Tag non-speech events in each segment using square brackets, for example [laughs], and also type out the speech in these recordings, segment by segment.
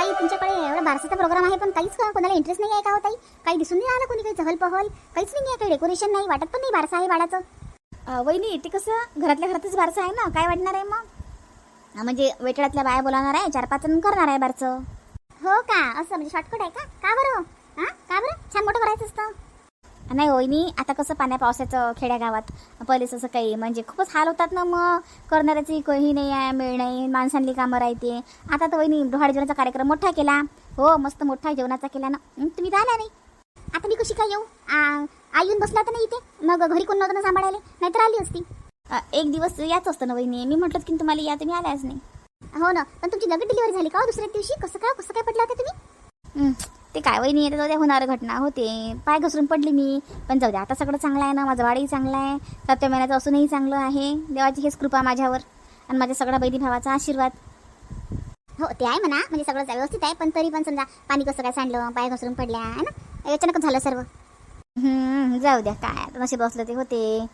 काही तुमच्याकडे एवढा बारसाचा प्रोग्राम आहे पण काहीच का- कोणाला इंटरेस्ट नाही आहे का होताई काही दिसून नाही आलं कोणी काही चहल पहल काहीच नाही आहे काही डेकोरेशन नाही वाटत पण नाही बारसा आहे बाळाचं. वहिनी ते कसं? घरातल्या घरातच बारसा आहे ना? काय वाटणार आहे मग? म्हणजे वेटळातल्या बाया बोलावणार आहे चार पाच जण करणार आहे बारचं हो का? असं म्हणजे शॉर्टकट आहे का? का बरं? हां का बरं? छान मोठं करायचं असतं. नाही वहिनी आता कसं पाण्या पावसाचं खेड्यागावात पहिलेच असं काही म्हणजे खूपच हाल होतात ना मग. करणाऱ्याची काही नाही आहे मेळ नाही माणसांनी कामं राहते. आता तर वहिनी डोहाळ जेवणाचा कार्यक्रम मोठा केला. हो मस्त मोठा जेवणाचा केला ना. तुम्ही तर नाही? आता मी कशी काय येऊ? आ- आई येऊन बसला तर नाही इथे? मग घरी कोण नव्हतं ना सांभाळायला? नाहीतर आली असती. एक दिवस याच असतं ना वहिनी. मी म्हटलं की तुम्हाला या तुम्ही आल्याच नाही. हो ना पण तुमची नगद डिलिव्हरी झाली का हो दुसऱ्या दिवशी? कसं काय कसं काय पडलं होतं तुम्ही? ते काय वहिनी आता जाऊ द्या होणार घटना होते. पाय घसरून पडली मी. पण जाऊ द्या आता सगळं चांगलं आहे ना माझं वाडही चांगलं आहे. सत्य महिन्याचं असूनही चांगलं आहे. देवाची हेच कृपा माझ्यावर आणि माझ्या सगळ्या बहिणी भावाचा आशीर्वाद. हो ते आहे म्हणा म्हणजे सगळं व्यवस्थित आहे पण तरी पण समजा पाणी कसं काय सांडलं पाय घसरून पडल्या आहे ना? अचानकच झालं सर्व. जाऊ द्या काय आता नशीब बसलं ते होते.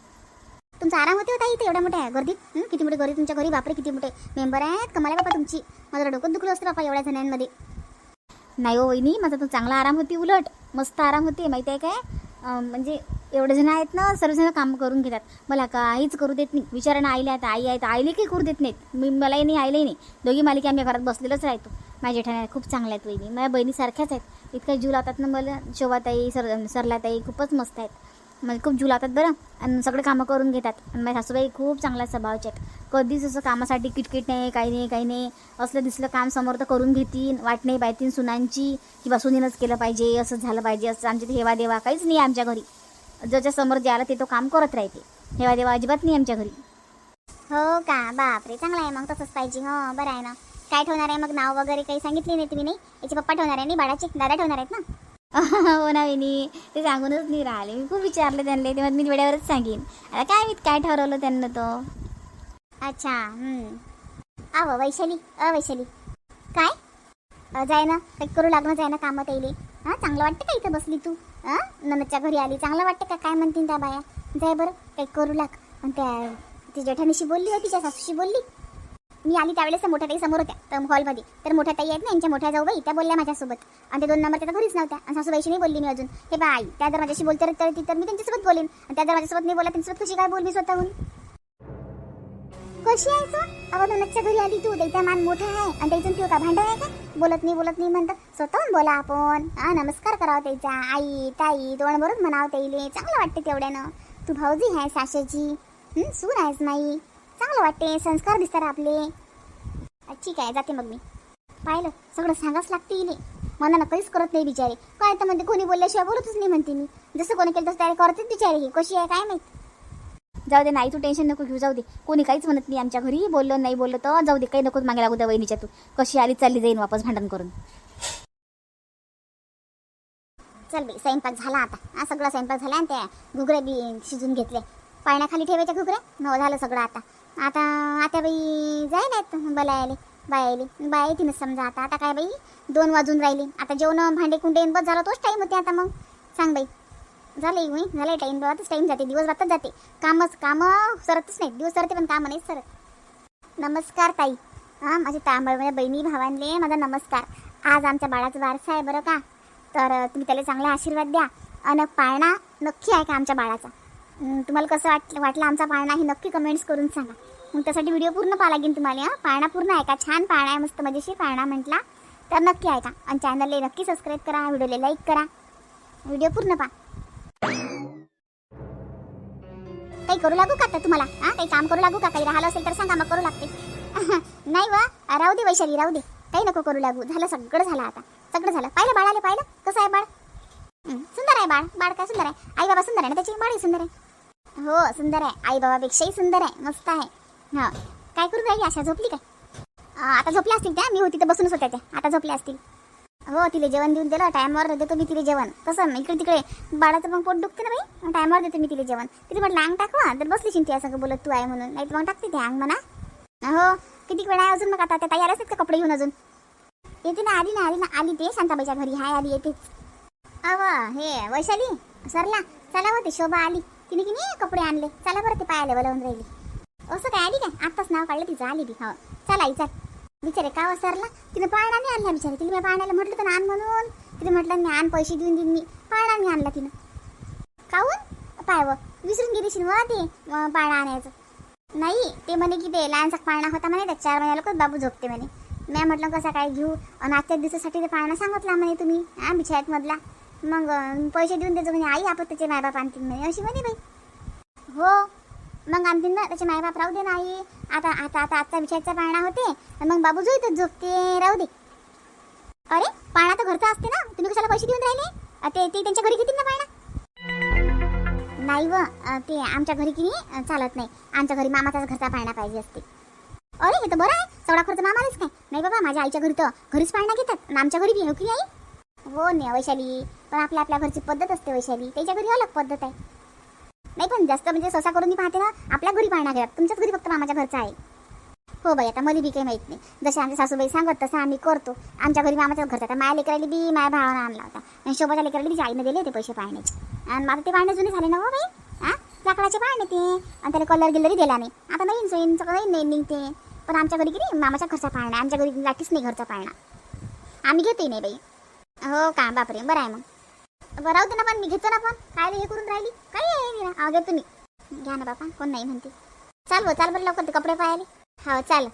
तुमचा आराम होते होता इथे एवढ्या मोठ्या गर्दीत? किती मोठे गर्दी तुमच्या घरी बापरे किती मोठे मेंबर आहेत कमाला बापा तुमची. माझं डोकं दुखलं असतं बापा एवढ्या जणांमध्ये. नाही हो वहिनी माझा तो चांगला आराम होती उलट. मस्त आराम होते माहिती आहे काय? म्हणजे एवढे जण आहेत ना सर्वजण काम करून घेतात. मला काहीच करू देत नाही. विचारानं आईला आहेत आई आहे तर आईला काही करू देत नाहीत. मी मलाही नाही आईलाही नाही. दोघी मालिका आम्ही घरात बसलेलोच राहतो. माझ्या जेठाण्या खूप चांगल्या आहेत वहिनी. माझ्या बहिणीसारख्याच आहेत. इतका जीव लावतात ना मला. शोभाताई सर सरलाताई खूपच मस्त आहेत. म्हणजे खूप जीव लावतात बरं. आणि सगळे कामं करून घेतात. आणि माझ्या सासूबाई खूप चांगल्या स्वभावाच्या आहेत. कधीच असं कामासाठी किटकिट नाही काही नाही काही नाही. असलं दिसलं काम समोर तर करून घेतीन. वाट नाही बायतीन सुनांची. किंवा सुनीनच केलं पाहिजे असं झालं पाहिजे असं आमच्या हेवा देवा काहीच नाही आमच्या घरी. ज्याच्या समोर जे आलं ते तो काम करत राहते. हेवा देवा अजिबात नाही आमच्या घरी. हो का? बापरे चांगलं आहे मग तसंच पाहिजे. हो बरं आहे ना. काय ठेवणार आहे? मग नाव वगैरे काही सांगितले नाही तुम्ही नाही? याचे पप्पा ठेवणार आहे नाही? बाळाचे? दादा ठेवणार आहेत ना? हो ना विनी ते सांगूनच नाही राहिले. मी खूप विचारलं त्यांना तेव्हा मी वेळेवरच सांगेन. आता काय मी काय ठरवलं त्यांना तो? अच्छा आव वैशाली अ वैशाली. काय? अ, जाय ना काही करू लागणं जाय ना कामात येईल हां चांगलं वाटतं का इथं बसली तू? हां ननदच्या घरी आली चांगलं वाटतं का? काय म्हणतील त्या बाया? जाय बरं काही करू लाग. आणि त्या ती जेठानीशी बोलली हो तिच्या सासूशी बोलली? मी आली त्यावेळेस मोठ्या ताई समोर होत्या तर हॉलमध्ये तर मोठ्या ताई आहेत ना यांच्या मोठ्या जाऊबाई त्या बोलल्या माझ्यासोबत. आणि ते दोन नंबर त्या घरीच नव्हत्या. आणि सासूबाईशी नाही बोलली मी अजून. हे बा आई त्या जर माझ्याशी बोलते तर ती तर मी त्यांच्यासोबत बोलेन. आणि त्या जर माझ्यासोबत नाही बोला त्यांच्यासोबत कशी काय बोलली स्वतःहून? कशी आहे सो अगं ननदच्या घरी आली तू. त्याचा मान मोठा आहे. आणि त्याचं तू का? भांडण आहे का? बोलत नाही बोलत नाही म्हणतं स्वतःहून बोला आपण. हा नमस्कार करावं त्याचा. आई ताई तोंड भरून म्हणावं त्याईले. चांगलं वाटते तेवढ्यानं. तू भाऊजी आहे साशाची सून आहेस नाही चांगलं वाटते संस्कार दिसतात आपले. ठीक आहे जाते मग मी. पाहिलं सगळं सांगाच लागते इले मनानं काहीच करत नाही बिचारे. काय तर म्हणते कोणी बोलल्याशिवाय बोलतच नाही म्हणते मी. जसं कोणी केलं तसं तयारी करतेच बिचारे ही. कशी आहे काय माहीत? जाऊ दे नाही तू टेन्शन नको घेऊ जाऊ दे. कोणी काहीच म्हणत नाही आमच्या घरी. बोललं नाही बोललं तर जाऊ दे काही नकोच मागे लागू द्या वहिनीच्या तू. कशी आली चालली जाईन वापस भांडण करून. चल बाई स्वयंपाक झाला आता. हा सगळा स्वयंपाक झाला आणि त्या घुगऱ्या बी शिजून घेतले पाण्याखाली ठेवायच्या घुगऱ्या? हो झालं सगळं आता. आता आता बाई जाईल आहेत बलायले बायाले. बाया येतीनच समजा आता. आता काय बाई? दोन वाजून राहिले. आता जेवण भांडे कुंडे बस झालं तोच टाईम होते आता मग. सांग बाई. झालं मी झालं टाईम बाबातच टाईम जाते. दिवस रातच जाते. कामच कामं सरतच नाही दिवस सरते पण कामं नाही सरत. नमस्कार ताई. हां माझे तांबळ माझ्या बहिणी भावांले माझा नमस्कार. आज आमच्या बाळाचा वारसा आहे बरं का? तर तुम्ही त्याला चांगला आशीर्वाद द्या. आणि पाळणा नक्की आहे का आमच्या बाळाचा? तुम्हाला कसं वाटलं वाटलं आमचा पाळणा हे नक्की कमेंट्स करून सांगा. मग त्यासाठी व्हिडिओ पूर्ण पाहा लागेल तुम्हाला हां. पाळणा पूर्ण ऐका छान पाळणा आहे मस्त मजेशीर पाळणा म्हटला. तर नक्की ऐका. आणि चॅनलला नक्की सबस्क्राईब करा व्हिडिओला लाईक करा. व्हिडिओ पूर्ण पहा. काही करू लागू का आता तुम्हाला? हा काही काम करू लागू का? काही राहिलं असेल तर सांगा मग करू लागते. [laughs] नाही वा राहू दे वैशाली राहू दे. काही नको करू लागू. झालं सगळं झालं आता. सगळं झालं. पाहिलं बाळाले पाहिलं? कसं आहे बाळ? सुंदर आहे बाळ. बाळ काय सुंदर आहे? आई बाबा सुंदर आहे ना त्याची? बाळही सुंदर आहे. हो सुंदर आहे. आई बाबापेक्षाही सुंदर आहे. मस्त आहे. हा. काय करू राहिली आशा झोपली काय? आता झोपल्या असतील त्या? मी होती तर बसूनच होत्या त्या. आता झोपल्या असतील. हो तिला जेवण देऊन दिलं. टायमावर देतो मी तिला जेवण. कसं? इकडे तिकडे बाळाचं मग पोट दुखते ना बाई? टायमावर देतो मी तिला जेवण. तिथे म्हटलं अंग टाकवा. तर बसली शिंती असं बोलत तू आहे म्हणून. नाही मग टाकते ते अंग म्हणा. हो किती वेळ आहे अजून मग आता? त्या तयार असतात का कपडे घेऊन अजून? येते ना आली ना आली ना. आली ते शांताबाईच्या घरी. हाय आली येतेच. अव हे वैशाली सरला. चला हो ते शोभा आली. तिने की नाही कपडे आणले. चला बरं ते पायाला बोलावून राहिली. असं काय आली काय? आत्ताच नाव काढलं तिचं आली बी हो. चल आई चल. बिचारे का वसरला तिने पाळणा नाही आणला बिचारे. तिला मी पाळण्याला म्हटलं तर आण म्हणून. तिने म्हटलं मी आण पैसे देऊन देईन मी. पाळणा नाही आणला तिनं. काहून पाय व. विसरून गेलीशी व ते पाळणा आणायचं. नाही ते म्हणे की ते लहानसा पाळणा होता म्हणे त्या चार महिन्याला बाबू झोपते म्हणे. मी म्हटलं कसा काय घेऊ? आणि आजच्या दिवसासाठी ते पाळणा सांगितला म्हणे तुम्ही. हा बिछायत मधला. मग पैसे देऊन त्याचं म्हणे आई आपण त्याचे मायबाप आणतील म्हणे. अशी म्हणे बाई. हो. मग आणतील ना त्याचे मायबाप राहू दे ना आई. आता आता आता आजचा विषयाचा पाळणा होते. मग बाबू झोईतच झोपते राहू दे. अरे पाळणा तर घरचा असते ना. तुम्ही कशाला पैसे देऊन राहिले? ते ते त्यांच्या घरी घेतील ना पाळणा? नाही व ते आमच्या घरी की नाही चालत नाही. आमच्या घरी मामाचाच घरचा पाळणा पाहिजे असते. अरे हे तर बरं आहे. सवडा खर्च मामालाच काय? नाही बाबा माझ्या आईच्या घरी तर घरीच पाळणा घेतात. आमच्या घरी बी हो की आई? हो नाही वैशाली. पण आपल्या आपल्या घरची पद्धत असते वैशाली. त्याच्या घरी अलग पद्धत आहे. नाही पण जास्त म्हणजे ससा करून मी पाहते ना आपल्या घरी पाळणा घरात तुमच्याच घरी फक्त मामाच्या घरचा आहे. हो बाई आता मला बी काही माहीत नाही. जसे आमच्या सासूबाई सांगत तसं आम्ही करतो. आमच्या घरी मामाच्याच घरचा आता माया लेकराली बी माया भावानं आणला होता. आणि शोभाच्या लेकराला बी आईनं दिले होते पैसे पाळण्याचे. आणि मला ते पाळणे जुने झाले ना हो बाई? हा? लाकडाचे पाळणे ते. आणि त्याला कलर गिलरी दिला नाही. आता नवीन सोयीन सगळं नवीन नवीन निघते. पण आमच्या घरी की नाही मामाच्या घरचा पाळणा. आमच्या घरी लाटीच नाही घरचा पाळणा. आम्ही घेते नाही बाई. हो का बापरे बरं आहे मग. बरं राहू दे ना पण मी घेतो ना पण. काय हे करून राहिली. काय आहे ना घेतो मी. घ्या ना बापा कोण नाही म्हणते. चाल हो चाल बरं लवकर ते कपडे पाहायले. हो चाल.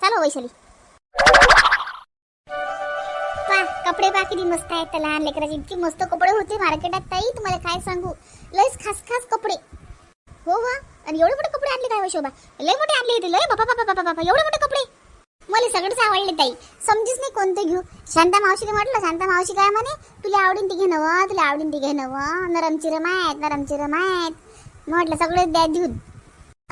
चाल हो वैशाली. पा कपडे पा किती मस्त आहेत त्या लहान लेकराचे. इतके मस्त कपडे होते मार्केटात. ताई तुम्हाला काय सांगू? लयच खास खास कपडे. हो वा आणि एवढे मोठे कपडे आणले काय हो, शोभा? लय मोठे आणले होते. लय बापा बापा बापा बापा एवढे मोठे कपडे. मला सगळंच आवडलं ताई. समजूच नाही कोणते घेऊ. शांता मावशीने म्हटलं शांता मावशी काय म्हणे? तुला आवडीन ती घे तुला आवडीन ती घेणं नरम चिरम आहेत नरम चिरम आहेत. म्हटलं सगळं द्या देऊन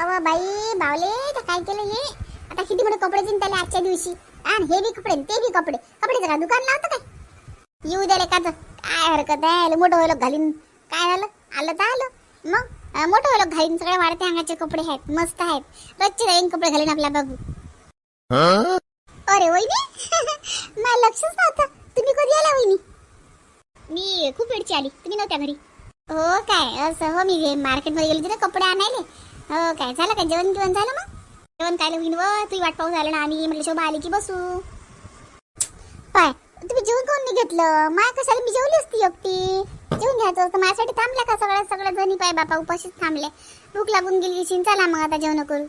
अव बाई बावले तर काय केलं हे? आता किती मोठे कपडे देईन त्याला आजच्या दिवशी. आणि हे बी कपडे ते बी कपडे. कपडे का दुकान लावतं काय येऊ द्याले का काय हरकत आहे? मोठं व्हायला घालीन. काय झालं? आलं तर आलं. मग? मोठं व्हायला घालीन. सगळे वाढते अंगाचे कपडे आहेत मस्त आहेत. रोजचे नवीन कपडे घालीन आपला बाबू अरे वहिनी. [laughs] मला लक्षच नव्हतं. तुम्ही कधी आला वहिनी? मी खूप वेळची आली. तुम्ही नव्हत्या घरी. हो काय असं हो मी मार्केटमध्ये गेली होती ना कपडे आणायले. हो काय झालं काय? जेवण जेवण झालं मग? जेवण काय होईन व? तुझी वाट पाहून झालं ना आणि म्हटलं शोभा आली की बसू. पाय तुम्ही जेवण कोण नाही घेतलं? माय कशाला मी जेवली असती एकटी? जेवून घ्यायचं असतं. माझ्यासाठी थांबल्या का सगळ्या सगळ्या जणी? पाय बापा उपाशीच थांबले. भूक लागून गेली अशीन. चला मग आता जेवण करू.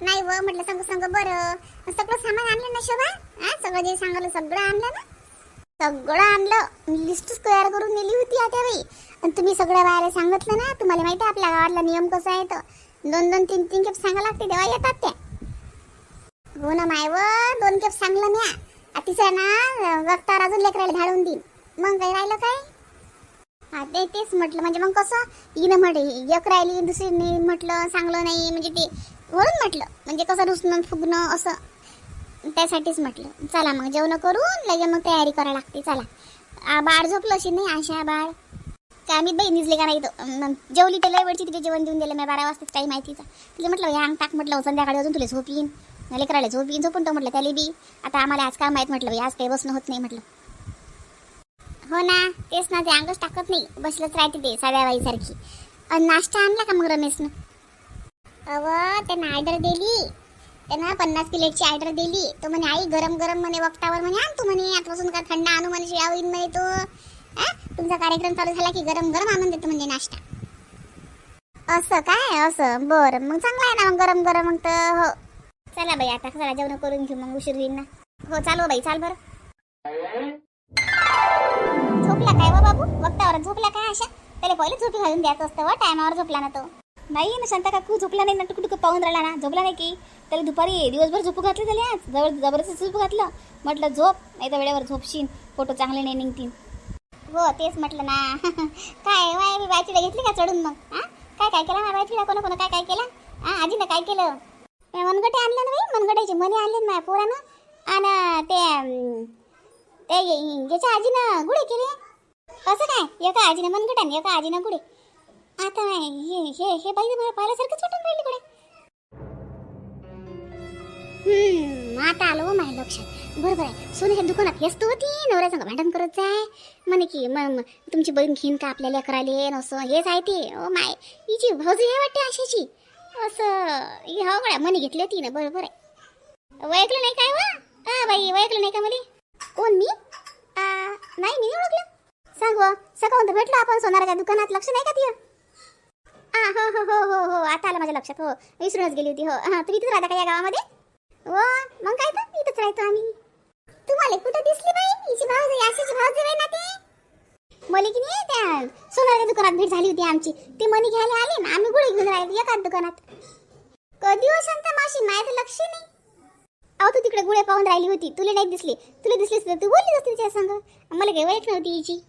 नाही व म्हटलं सांगू सांग बरं. सगळं सामान आणलं ना शोभा? हा सगळं जे सांगलं सगळं आणलं ना? सगळं आणलं. लिस्टच तयार करून नेली होती आता बाई. आणि तुम्ही सगळ्या बायाला सांगितलं ना तुम्हाला माहिती आहे आपल्या गावातला नियम कसा आहे तर. दोन दोन तीन तीन खेप सांगा लागते तेव्हा येतात त्या. हो ना माय व दोन खेप सांगलं म्या. अतिशय ना वक्तावर अजून लेकराला धाडून देईन. मग काही राहिलं काय? हा ते तेच म्हटलं. म्हणजे मग कसं? हिनं म्हणे एक राहिली दुसरीने म्हटलं सांगलं नाही म्हणजे ते म्हणून म्हटलं. म्हणजे कसं रुसणं फुगणं असं. त्यासाठीच म्हटलं. चला मग जेवण करून लगे मग तयारी करायला लागते. चला. बाळ झोपलं अशी नाही आशा बाळ. काय आम्ही बाई निजले का नाही मग जेवली तर लय वेळची तिथे जेवण देऊन दिलं मी बारा वाजताच काही माहितीचा तिला म्हटलं या अंग टाक म्हटलं हो, संध्याकाळी अजून तुला झोप येईन लेकराला झोप येईन झोपून तो म्हटलं त्याला बी. आता आम्हाला आज काय माहीत म्हटलं आज काही बसणं होत नाही म्हटलं. हो ना तेच ना ते अंगच टाकत नाही. बसलंच राहते ते साध्या बाईसारखी. नाश्ता आणला का मग रमेशनं? अव त्यानं ऑर्डर दिली. त्यानं पन्नास प्लेटची ऑर्डर दिली. तो म्हणे आई गरम गरम म्हणे वक्तावर म्हणे आण तू म्हणे आतापासून का थंड आणू म्हणे शिळा होईन म्हणे तो. तुमचा कार्यक्रम चालू झाला की गरम गरम आणून देतो म्हणजे नाश्ता. असं काय? असं. बरं. मग चांगलं आहे ना मग गरम गरम मग तर हो. चला बाई आता चला जेवण करून घेऊ मग उशीर होईन ना. हो चालू हो बाई चाल बरं. झोपला काय हो बाबू? वक्तावर झोपला काय अशा? त्याला पहिले झोपी घालून द्यायचं असतं व टायमावर झोपला ना तो. नाही ना शांता काकू झोपला नाही नटुक टुक पाहून राहिला ना. झोपला नाही की? त्याला दुपारी दिवसभर झोपू घातलं त्याला आज. जवळ जबरदस्त झोपू घातलं. म्हटलं झोप. नाही तर वेळेवर झोपशीन फोटो चांगले नाही निघतील. हो तेच म्हटलं ना. [laughs] काय वाय मी बायचीला घेतली का चढून मग? हा काय काय केलं ना बायचीला? कोणा कोणा काय काय केलं? हा आजीनं काय केलं? मनगटे आणले ना बाई. मनगटाचे मनी आणले ना माझ्या पोरानं. आणि ते ते याच्या आजीनं गुढे केले. कसं काय? एका आजीनं मनगट आणि एका आजीनं गुढे. आता हे हे हे बाई मला पाहिल्यासारखंच वाटून राहिली कडे हम्म आता आलो हो माझ्या लक्षात. बरोबर आहे. सोन्याच्या दुकानात हेच तर होती संग भांडण करत जाय. म्हणे की मग तुमची बहीण घेईन का आपल्या लेकराले न असं हेच आहे ते. ओ माय हिची भाऊजी हे वाटते अशाची. असं हो गड्या मनी घेतली होती ना बरोबर आहे. ओळखलं नाही काय वा? बाई ओळखलं नाही का मला कोण मी? नाही मी ओळखलं. सांग सकाळ भेटलो आपण सोनाराच्या दुकानात. लक्ष नाही का तिथं हो हो, हो हो हो हो आता आलं माझ्या लक्षात हो. विसरूनच गेली होती हो. हा तुम्ही इथंच राहता का या गावामध्ये? हो मग काय तर? इथंच राहतो आम्ही. तुम्हाला कुठं दिसली बाई? हिची भाऊ याशीची भाऊ बाई ना ते. मला की नाही त्या सोनाराच्या दुकानात भेट झाली होती आमची. ते मनी घ्यायला आले ना आम्ही गुळे घेऊन राहिले एकाच दुकानात. कधी हो शांता माशी माझं तर लक्ष नाही. अहो तू तिकडे गुळे पाहून राहिली होती. तुला नाही दिसली. तुला दिसलीस तर तू बोलली असते तिच्या संग. मला काही वाईट नव्हती हिची.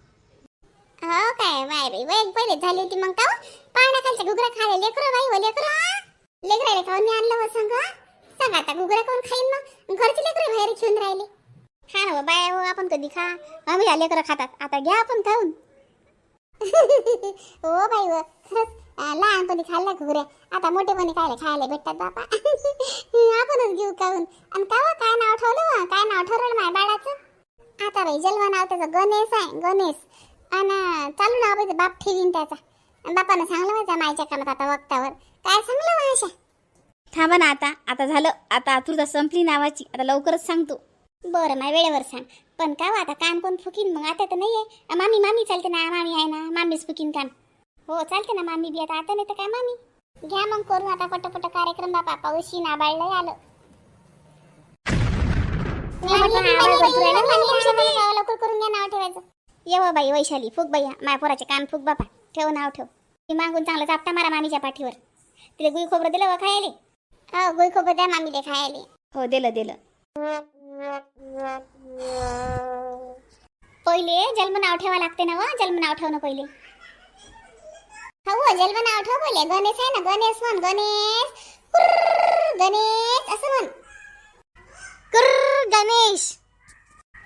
हो काय? माय बाई वैग पहिले झाली होती मग का हो? पाण्याखालच्या घुगरा खाले लेकरं बाई हो लेकरं. लेकराले खाऊन हो? मी आणलं हो सांग सांग आता घुगरा कोण खाईन मग? घरचे लेकरं बाहेर घेऊन राहिले. खा ना हो, बाय हो आपण कधी खा. आम्ही या लेकरं खातात. आता घ्या आपण खाऊन. [laughs] हो बाई हो. खरंच लहानपणी खाल्ला घुगऱ्या? आता मोठेपणी खायला खायला भेटतात बापा. [laughs] आपणच घेऊ खाऊन. आणि का काय नाव ठेवलं काय नाव ठरवलं माझ्या बाळाचं? आता बाई जलवा नाव त्याचं गणेश आहे गणेश. आणि चालू नाव पाहिजे बाप ठेवीन त्याचा आणि बापानं सांगलं माझ्या मायच्या कानात आता वक्तावर काय सांगलं माझ्या थांबा ना आता आता झालं आता आतुरता संपली नावाची आता लवकरच सांगतो बरं माय वेळेवर सांग पण का हो, आता कान कोण फुकीन मग आता तर नाही आहे मामी मामी चालते ना मामी आहे ना मामीच फुकीन कान हो चालते ना मामी बी आता आता नाही तर काय मामी घ्या मग करून आता पटपट कार्यक्रम बापा पाऊशी ना बाळलं आलं लवकर करून द्या नाव ठेवायचं येव बाई वैशाली फुक बाई माय पोराचे कान फुक बापा ठेव नाव ठेव. ती मागून चांगलं चापटा मारा मामीच्या पाठीवर. तिला गुई खोबरं दिलं व खायले? हो गुई खोबरं द्या मामीले खायले. हो दिलं दिलं. पहिले जन्म नाव ठेवा लागते ना व जन्म नाव ठेवणं पहिले. हो जन्म नाव ठेव पहिले. गणेश आहे ना गणेश म्हण गणेश. गणेश असं म्हण. गणेश.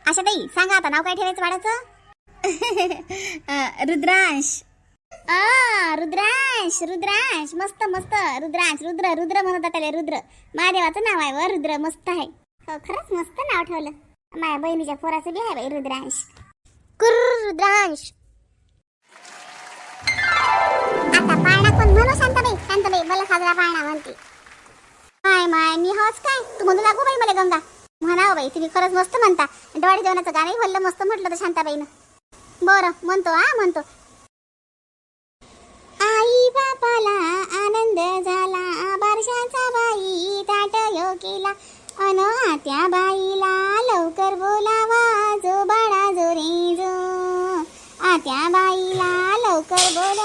आशा ताई सांगा आता नाव काय ठेवायचं बाळाचं? [laughs] रुद्रांश. आ रुद्रांश रुद्रांश. मस्त मस्त. रुद्रांश रुद्र रुद्र म्हणत त्याला रुद्र. महादेवाचं नाव आहे व रुद्र. मस्त आहे. हो खरंच मस्त नाव ठेवलं. माझ्या बहिणीच्या पोराचं बी आहे बाई रुद्रांश. कुर रुद्रांश. आता पाळणा कोण म्हणू शांताबाई? शांताबाई मला साजरा पाळणा म्हणते. काय माय मी हवच काय? तू म्हणू लागू बाई मला गंगा. म्हणावं बाई तुम्ही खरंच मस्त म्हणता. डोळी जेवणाचं गाणंही भरलं मस्त म्हटलं तर शांताबाईनं. बरं म्हणतो हा म्हणतो. आई बापाला आनंद झाला बारशाचा बाई ताट यो केला. अन त्या बाईला लवकर बोलावा जो बाळा जो रे जो आत्या बाईला लवकर बोला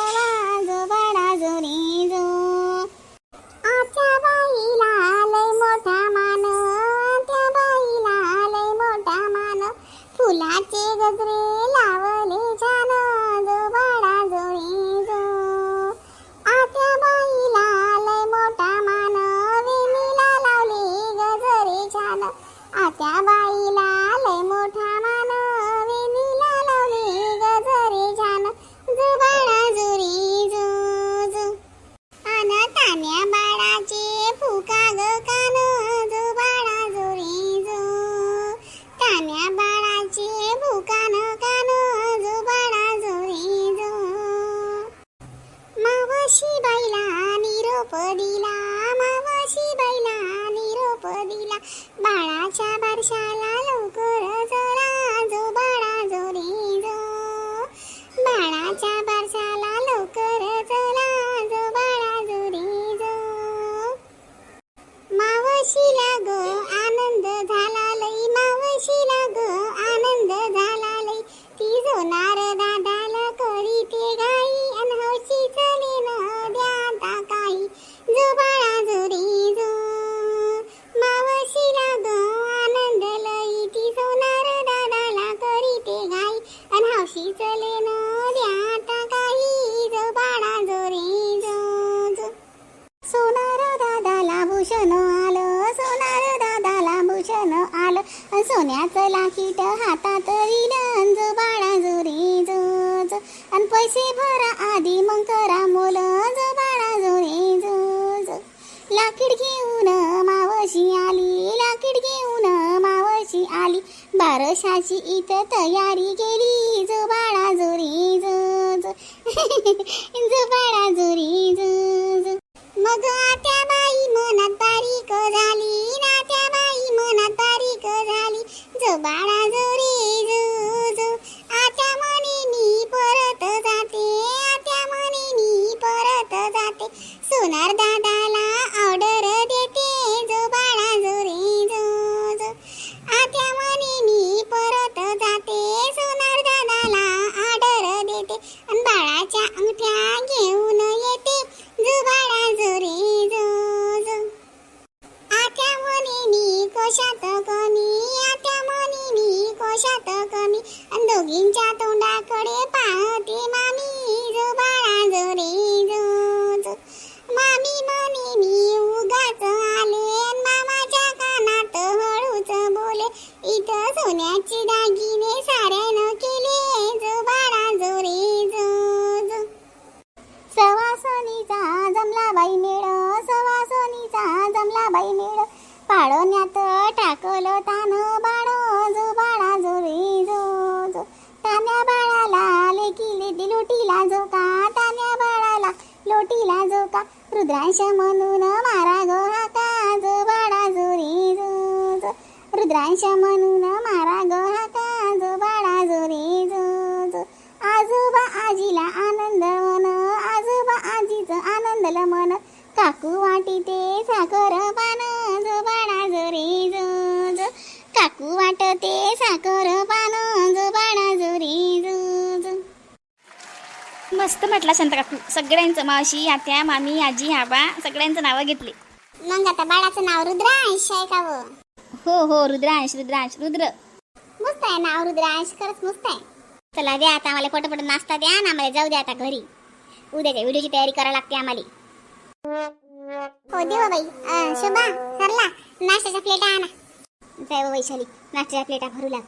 सोन्याचं लाकीट हातात विलन बाळा जो जोज आणि अन पैसे भरा आधी मग करा मोल जो बाळा जो जोज लाकीड घेऊन मावशी आली लाकीड घेऊन मावशी आली. बारशाची इथं तयारी केली ಶತಕ रुद्रांश म्हणून मारा गो हाताज जो बाळा जोरी रुद्रांश म्हणून मारा गो मस्त म्हटला शांता काकू सगळ्यांचं मावशी आत्या मामी आजी आबा सगळ्यांचं नावं घेतली. मग आता बाळाचं नाव रुद्रांश आहे का व? हो हो रुद्रांश रुद्रांश रुद्र. मस्त आहे नाव रुद्रांश खरंच मस्त आहे. चला द्या आता आम्हाला पटपट नाश्ता द्या आणि आम्हाला जाऊ द्या आता घरी. उद्याच्या व्हिडिओची तयारी करावी लागते आम्हाला. हो देवा बाई. अं, शोभा सरला नाश्त्याच्या प्लेटा आणा. जाय व वैशाली नाश्त्याच्या प्लेटा भरू लाग.